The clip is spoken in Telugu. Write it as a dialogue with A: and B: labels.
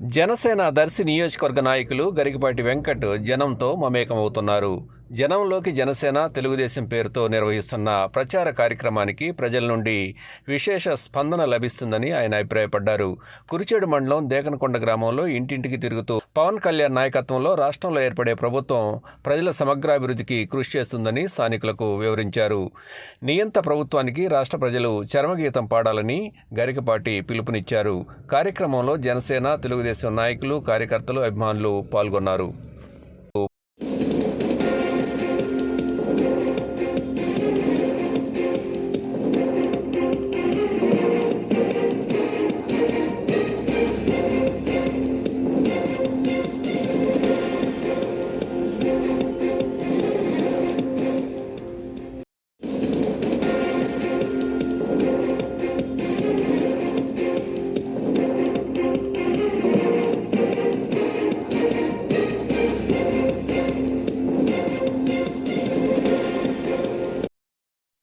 A: జనసేన దర్శి నియోజకవర్గ నాయకులు గరికపాటి వెంకట్ జనంతో మమేకమవుతున్నారు. జనంలోకి జనసేన తెలుగుదేశం పేరుతో నిర్వహిస్తున్న ప్రచార కార్యక్రమానికి ప్రజల నుండి విశేష స్పందన లభిస్తుందని ఆయన అభిప్రాయపడ్డారు. కురిచేడు మండలం దేకనకొండ గ్రామంలో ఇంటింటికి తిరుగుతూ పవన్ కళ్యాణ్ నాయకత్వంలో రాష్ట్రంలో ఏర్పడే ప్రభుత్వం ప్రజల సమగ్రాభివృద్ధికి కృషి చేస్తుందని స్థానికులకు వివరించారు. నియంత ప్రభుత్వానికి రాష్ట్ర ప్రజలు చరమగీతం పాడాలని గరికపాటి పిలుపునిచ్చారు. కార్యక్రమంలో జనసేన తెలుగుదేశం నాయకులు కార్యకర్తలు అభిమానులు పాల్గొన్నారు.